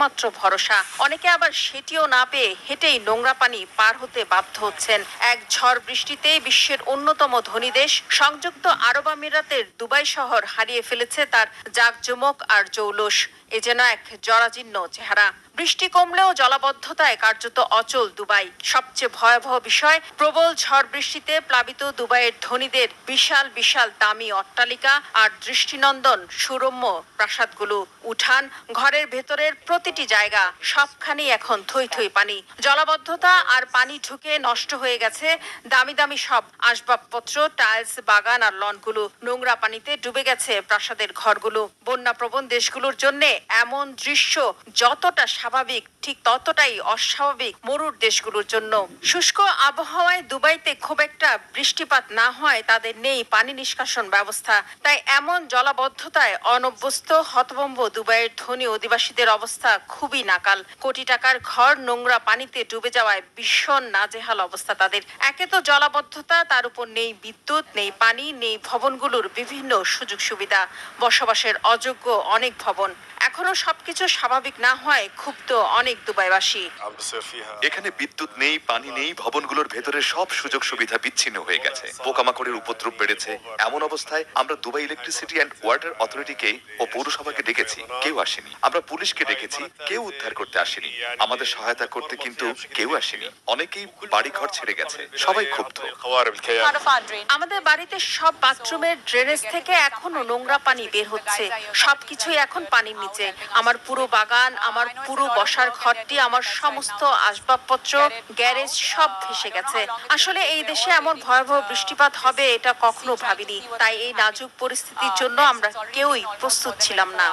একমাত্র ভরসা। অনেকে আবার সেটিও না পেয়ে হেঁটেই নোংরা পানি পার হতে বাধ্য হচ্ছেন। এক ঝড় বৃষ্টিতে বিশ্বের অন্যতম ধনী দেশ সংযুক্ত আরব আমিরাতের দুবাই শহর হারিয়ে ফেলেছে তার জাঁকজমক আর জৌলুস। এ যেন এক জরাজীর্ণ চেহারা। বৃষ্টি কমলেও জলাবদ্ধতায় কার্যত অচল দুবাই। সবচেয়ে ভয়াবহ বিষয়, প্রবল ঝড় বৃষ্টিতে প্লাবিত দুবাইয়ের ধনীদের বিশাল বিশাল দামি অট্টালিকা আর দৃষ্টিনন্দন, সুরম্য প্রাসাদগুলো। উঠান, ঘরের ভেতরের প্রতিটি জায়গা সবখানি এখন থই থই পানি। জলাবদ্ধতা আর পানি ঢুকে নষ্ট হয়ে গেছে দামি দামি সব আসবাবপত্র, টাইলস, বাগান আর লনগুলো। নোংরা পানিতে ডুবে গেছে প্রাসাদের ঘরগুলো। বন্যাপ্রবণ দেশগুলোর জন্য এমন দৃশ্য যতটা স্বাভাবিক, ঠিক ততটাই অস্বাভাবিক মরুর দেশগুলোর জন্য। শুষ্ক আবহাওয়ায় দুবাইতে খুব একটা বৃষ্টিপাত না হয়, তাদের নেই পানি নিষ্কাশন ব্যবস্থা। তাই এমন জলাবদ্ধতায় অনভ্যস্ত হতভম্ব দুবাইয়ের ধনী অধিবাসীদের অবস্থা খুবই নাকাল। কোটি টাকার ঘর নোংরা পানিতে ডুবে যাওয়ায় ভীষণ নাজেহাল অবস্থা তাদের। একে তো জলাবদ্ধতা, তার উপর নেই বিদ্যুৎ, নেই পানি, নেই ভবনগুলোর বিভিন্ন সুযোগ সুবিধা বসবাসের অযোগ্য অনেক ভবন। এখনও সবকিছু স্বাভাবিক না হয় ক্ষুব্ধ অনেক দুবাইবাসী। এখানে বিদ্যুৎ নেই পানি নেই ভবনগুলোর ভেতরে সব সুযোগ সুবিধা বিচ্ছিন্ন হয়ে গেছে। পোকামাকড়ের উপদ্রব বেড়েছে। এমন অবস্থায় আমরা দুবাই ইলেকট্রিসিটি অ্যান্ড ওয়াটার অথরিটিকে ও পৌরসভাকে ডেকেছি। কেউ আসেনি। আমরা পুলিশকে ডেকেছি। কেউ উদ্ধার করতে আসেনি। আমাদের সহায়তা করতে কিন্তু কেউ আসেনি। অনেকেই বাড়ি ঘর ছেড়ে গেছে। সবাই ক্ষুব্ধ। আমাদের বাড়িতে সব বাথরুমের ড্রেনেজ থেকে এখনও নোংরা পানি বের হচ্ছে। সবকিছুই এখন পানির নিচে। আমার পুরো বাগান, আমার পুরো বসার ঘরটি, আমার সমস্ত আসবাবপত্র, গ্যারেজ সব ভেসে গেছে। আসলে এই দেশে এমন ভয়াবহ বৃষ্টিপাত হবে, এটা কখনো ভাবিনি। তাই এই নাজুক পরিস্থিতির জন্য আমরা কেউই প্রস্তুত ছিলাম না।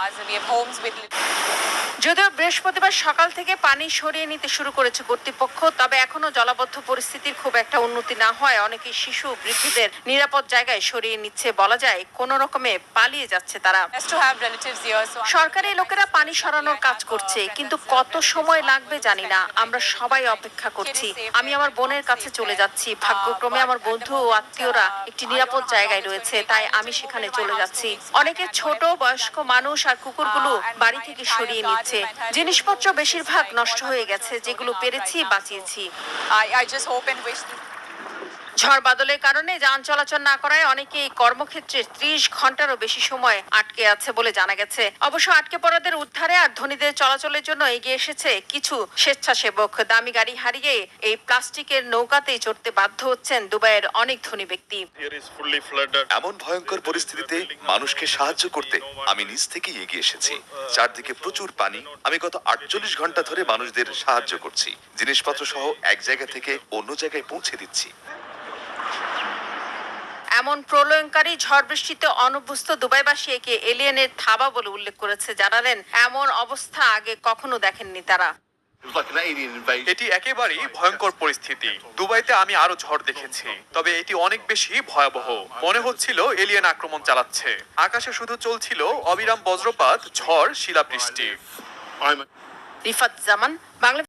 যদিও বৃহস্পতিবার সকাল থেকে পানি সরিয়ে নিতে শুরু করেছে কর্তৃপক্ষ, তবে এখনও জলাবদ্ধ পরিস্থিতির খুব একটা উন্নতি না হয়। অনেকে শিশু বৃদ্ধদের নিরাপদ জায়গায় সরিয়ে নিচ্ছে বলা যায়, কোন রকমে পালিয়ে যাচ্ছে তারা। সরকারি লোকেরা পানি সরানোর কাজ করছে, কিন্তু কত সময় লাগবে জানি না। আমরা সবাই অপেক্ষা করছি। আমি আমার বোনের কাছে চলে যাচ্ছি। ভাগ্যক্রমে আমার বন্ধু ও আত্মীয়রা একটি নিরাপদ জায়গায় রয়েছে, তাই আমি সেখানে চলে যাচ্ছি। অনেকে ছোট, বয়স্ক মানুষ আর কুকুরগুলো বাড়ি থেকে সরিয়ে নিচ্ছে। জিনিসপত্র বেশিরভাগ নষ্ট হয়ে গেছে যেগুলো পেরেছি বাঁচিয়েছি। ঝড় বাদলের কারণে যান চলাচল না করায় অনেকে এই কর্মক্ষেত্রে ত্রিশ ঘন্টারও বেশি সময় আটকে আছে বলে জানা গেছে। অবশ্য আটকে পড়াদের উদ্ধারে আর ধনীদের চলাচলের জন্য এগিয়ে এসেছে কিছু স্বেচ্ছাসেবক। দামি গাড়ি হারিয়ে এই প্লাস্টিকের নৌকাতেই চড়তে বাধ্য হচ্ছেন দুবাইয়ের অনেক ধনী ব্যক্তি. এমন ভয়ঙ্কর পরিস্থিতিতে মানুষকে সাহায্য করতে আমি নিজ থেকেই এগিয়ে এসেছি। চারদিকে প্রচুর পানি। আমি গত আটচল্লিশ ঘণ্টা ধরে মানুষদের সাহায্য করছি। জিনিসপত্র সহ এক জায়গা থেকে অন্য জায়গায় পৌঁছে দিচ্ছি। এমন প্রলয়ঙ্কারী ঝড় বৃষ্টিতে অনভ্যস্ত দুবাইবাসী একে এলিয়েনের থাবা বলে উল্লেখ করেছে। জানালেন এমন অবস্থা আগে কখনো দেখেননি তারা. এটি একেবারেই ভয়ঙ্কর পরিস্থিতি। দুবাইতে আমি আরও ঝড় দেখেছি তবে এটি অনেক বেশি ভয়াবহ। মনে হচ্ছিল এলিয়েন আক্রমণ চালাচ্ছে। আকাশে শুধু চলছিল অবিরাম বজ্রপাত ঝড় শিলাবৃষ্টি। রিফাত জামান বাংলা